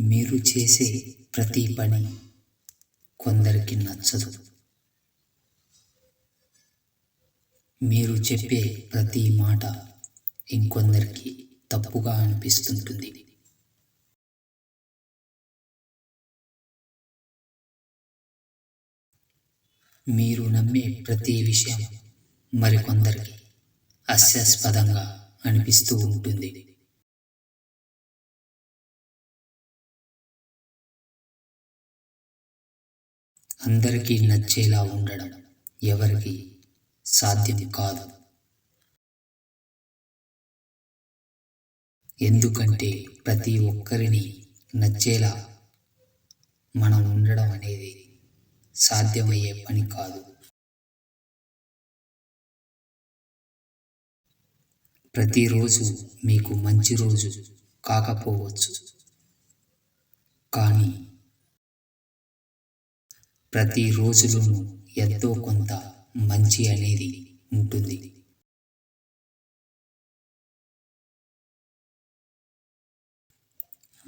మీరు చేసే ప్రతి పని కొందరికి నచ్చదు. మీరు చెప్పే ప్రతి మాట ఇంకొందరికి తప్పుగా అనిపిస్తుంటుంది. మీరు నమ్మే ప్రతి విషయం మరికొందరికి హాస్యాస్పదంగా అనిపిస్తూ ఉంటుంది. అందరికీ నచ్చేలా ఉండడం ఎవరికి సాధ్యం కాదు. ఎందుకంటే ప్రతి ఒక్కరిని నచ్చేలా మనం ఉండడం అనేది సాధ్యమయ్యే పని కాదు. ప్రతిరోజు మీకు మంచి రోజు కాకపోవచ్చు. కానీ ప్రతి రోజులోనూ ఎంతో కొంత మంచి అనేది ఉంటుంది.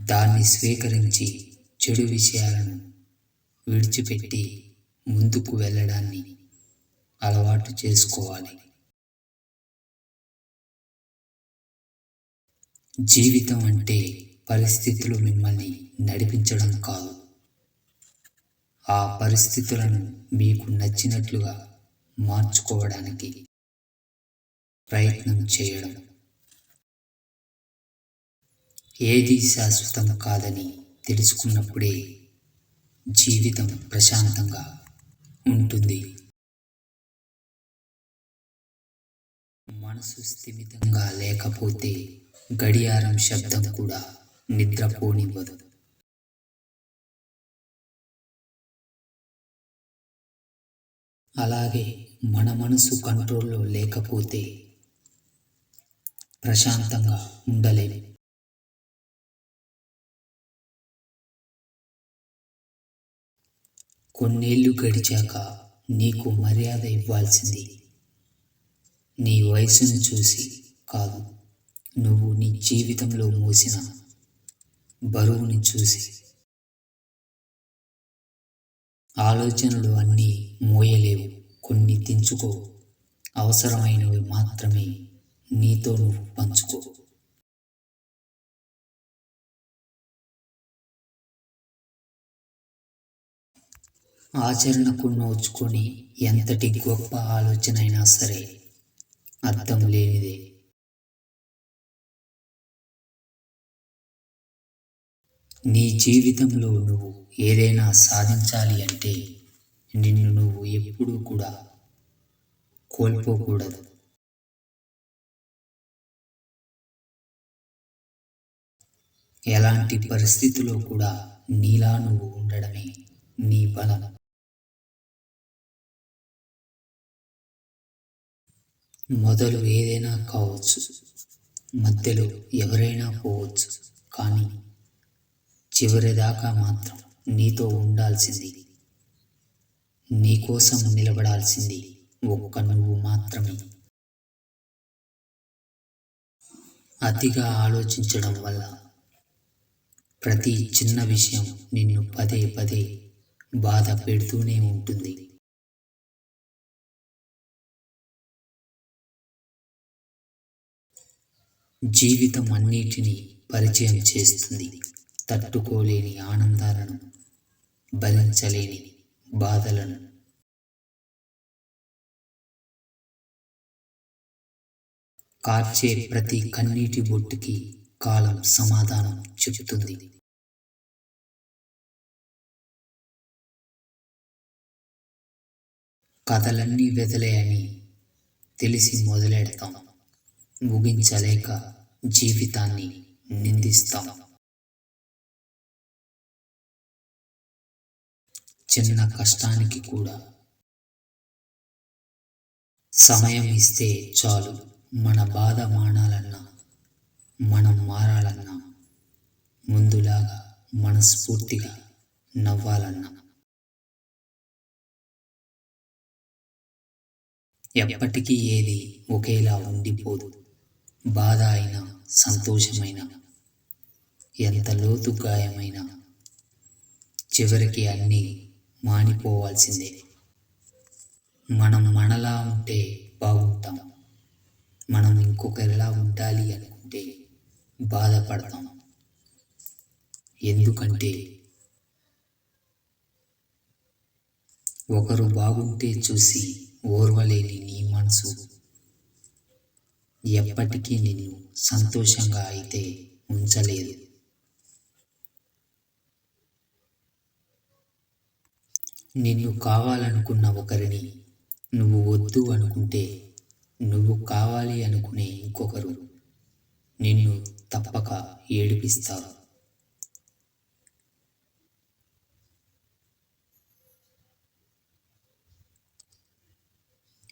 దాన్ని స్వీకరించి చెడు విషయాలను విడిచిపెట్టి ముందుకు వెళ్ళడాన్ని అలవాటు చేసుకోవాలి. జీవితం అంటే పరిస్థితులు మిమ్మల్ని నడిపించడం కాదు. ఆ పరిస్థితులను మీకు నచ్చినట్లుగా మార్చుకోవడానికి ప్రయత్నం చేయడం. ఏది శాశ్వతం కాదని తెలుసుకున్నప్పుడే జీవితం ప్రశాంతంగా ఉంటుంది. మనసు స్థిమితంగా లేకపోతే గడియారం శబ్దం కూడా నిద్రపోనివ్వదు. అలాగే మన మనసు కంట్రోల్లో లేకపోతే ప్రశాంతంగా ఉండలేము. కొన్నేళ్ళు గడిచాక నీకు మర్యాద ఇవ్వాల్సింది నీ వయసును చూసి కాదు. నువ్వు నీ జీవితంలో మోసిన బరువుని చూసి ఆలోచనలు అన్నీ మోయలేవు. కొన్ని తెంచుకో. అవసరమైనవి మాత్రమే నీతో నువ్వు పంచుకో. ఆచరణకు నోచుకొని ఎంతటి గొప్ప ఆలోచన అయినా సరే అర్థం లేనిదే. నీ జీవితంలో నువ్వు ఏదైనా సాధించాలి అంటే నిన్ను నువ్వు ఎప్పుడూ కూడా కోల్పోకూడదు. ఎలాంటి పరిస్థితిలో కూడా నీలా నువ్వు ఉండడమే నీ బలం. మొదలు ఏదైనా కావచ్చు మధ్యలో ఎవరైనా పోవచ్చు కానీ చివరిదాకా మాత్రం నీతో ఉండాల్సింది. నీకోసం నిలబడాల్సింది ఒక్క నువ్వు మాత్రమే. అతిగా ఆలోచించడం వల్ల ప్రతి చిన్న విషయం నిన్ను పదే పదే బాధ పెడుతూనే ఉంటుంది. జీవితం అన్నిటినీ పరిచయం చేస్తుంది. తట్టుకోలేని ఆనందాలను భరించలేని బాధలను. కార్చే ప్రతి కన్నీటి బొట్టుకి కాలం సమాధానం చెబుతుంది కథలన్నీ వెదలే అని తెలిసి మొదలెడతాం. ముగించలేక జీవితాన్ని నిందిస్తాం. చిన్న కష్టానికి కూడా. సమయం ఇస్తే చాలు. మన బాధ మానాలన్నా మనం మారాలన్నా ముందులాగా మనస్ఫూర్తిగా నవ్వాలన్నా. ఎప్పటికీ ఏది ఒకేలా ఉండిపోదు. బాధ అయినా సంతోషమైన ఎంత లోతు గాయమైనా చివరికి అన్నీ మానిపోవాల్సిందే. మనం మనలా ఉంటే బాగుంటాం. మనం ఇంకొకరిలా ఉండాలి అనుకుంటే బాధపడతాం. ఎందుకంటే ఒకరు బాగుంటే చూసి ఓర్వలేని నీ మనసు ఎప్పటికీ నిన్ను సంతోషంగా అయితే ఉంచలేదు. నిన్ను కావాలనుకున్న ఒకరిని నువ్వు వద్దు అనుకుంటే నువ్వు కావాలి అనుకునే ఇంకొకరు నిన్ను తప్పక ఏడిపిస్తారు.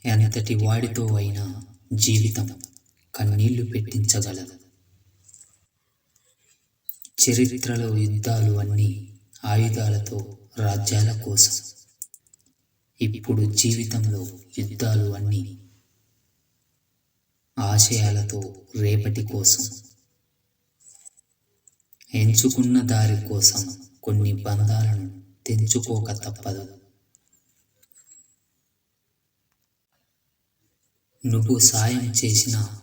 ఎంతటి వాడితో అయినా జీవితం కన్నీళ్ళు పెట్టించగలదు. చరిత్రలో యుద్ధాలు అన్నీ ఆయుధాలతో రాజ్యాల కోసం. ఇప్పుడు జీవితంలో యుద్ధాలు అన్నీ ఆశయాలతో రేపటి కోసం. ఎంచుకున్న దారి కోసం కొన్ని బంధాలను తెంచుకోక తప్పదు. నువ్వు సాయం చేసినా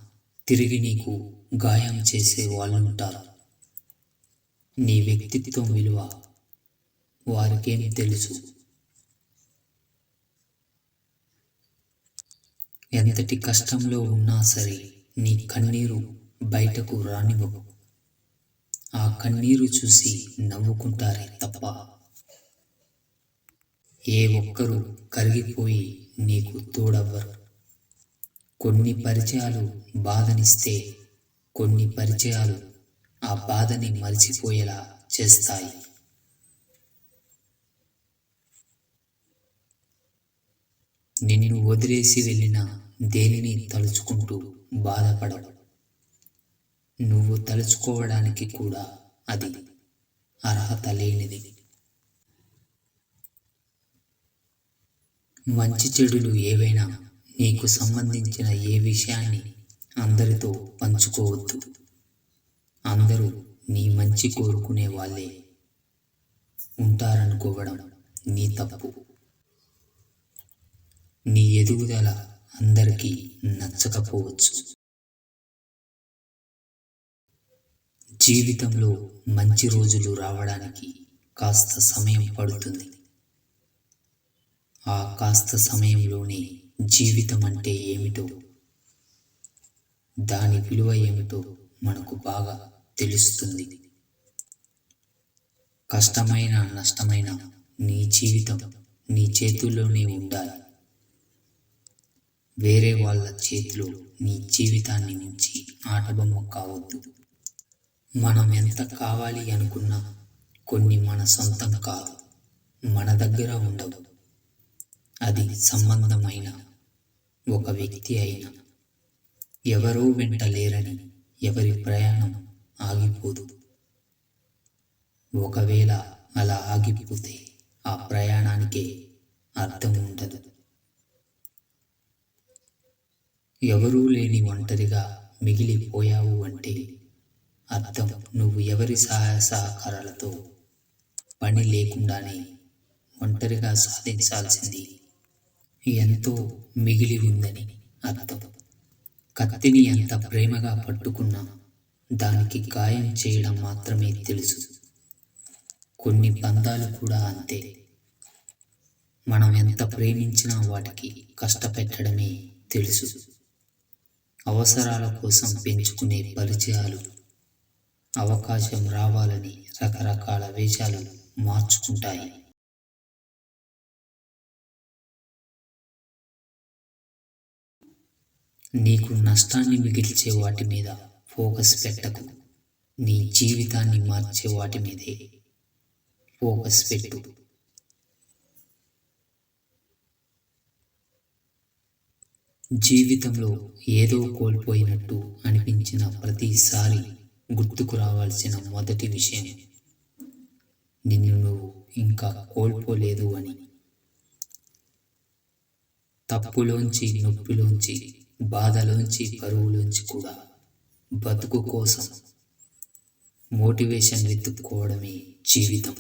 తిరిగి నీకు గాయం చేసే వాళ్ళుంటారు. నీ వ్యక్తిత్వం విలువ వారికేం తెలుసు? ఎంతటి కష్టంలో ఉన్నా సరే నీ కన్నీరు బయటకు రానివ్వవు. ఆ కన్నీరు చూసి నవ్వుకుంటారే తప్ప ఏ ఒక్కరూ కరిగిపోయి నీకు తోడవ్వరు. కొన్ని పరిచయాలు బాధనిస్తే కొన్ని పరిచయాలు ఆ బాధని మరిచిపోయేలా చేస్తాయి. నిన్ను వదిలేసి వెళ్ళిన దేనిని తలుచుకుంటూ బాధపడవు. నువ్వు తలుచుకోవడానికి కూడా అది అర్హత లేనిది. మంచి చెడులు ఏవైనా నీకు సంబంధించిన ఏ విషయాన్ని అందరితో పంచుకోవద్దు. అందరూ నీ మంచి కోరుకునే వాళ్ళే. ఉంటారనుకోవడం నీ తప్పు. ఎదుగుదల అందరికీ నచ్చకపోవచ్చు. జీవితంలో మంచి రోజులు రావడానికి కాస్త సమయం పడుతుంది. ఆ కాస్త సమయంలోనే జీవితం అంటే ఏమిటో దాని విలువ ఏమిటో మనకు బాగా తెలుస్తుంది. కష్టమైన నష్టమైన నీ జీవితం నీ చేతుల్లోనే ఉండాలి. వేరే వాళ్ళ చేతిలో నీ జీవితాన్ని ఉంచి ఆటబొమ్మ కావద్దు. మనం ఎంత కావాలి అనుకున్నా కొన్ని మన సొంతం కాదు మన దగ్గర ఉండవు. అది సంబంధమైన ఒక వ్యక్తి అయినా ఎవరూ వెంట లేరని ఎవరి ప్రయాణం ఆగిపోదు. ఒకవేళ అలా ఆగిపోతే ఆ ప్రయాణానికే అర్థం ఉండదు. ఎవరూ లేని ఒంటరిగా మిగిలిపోయావు అంటే అర్థం నువ్వు ఎవరి సహాయ సహకారాలతో పని లేకుండానే ఒంటరిగా సాధించాల్సింది ఎంతో మిగిలి ఉందని అర్థం. కత్తిని ఎంత ప్రేమగా పట్టుకున్నా దానికి గాయం చేయడం మాత్రమే తెలుసు. కొన్ని బంధాలు కూడా అంతే. మనం ఎంత ప్రేమించినా వాటికి కష్టపెట్టడమే తెలుసు. అవసరాల కోసం పెంచుకునే పరిచయాలు అవకాశం రావాలని రకరకాల వేషాలు మార్చుకుంటాయి. నీకు నష్టాన్ని మిగిల్చే వాటి మీద ఫోకస్ పెట్టకు. నీ జీవితాన్ని మార్చే వాటి మీదే ఫోకస్ పెట్టు. జీవితంలో ఏదో కోల్పోయినట్టు అనిపించిన ప్రతిసారి గుర్తుకు రావాల్సిన మొదటి విషయం నిన్ను నువ్వు ఇంకా కోల్పోలేదు అని. తప్పులోంచి నొప్పిలోంచి బాధలోంచి పరువులోంచి కూడా బతుకు కోసం మోటివేషన్ వెతుక్కోవడమే జీవితం.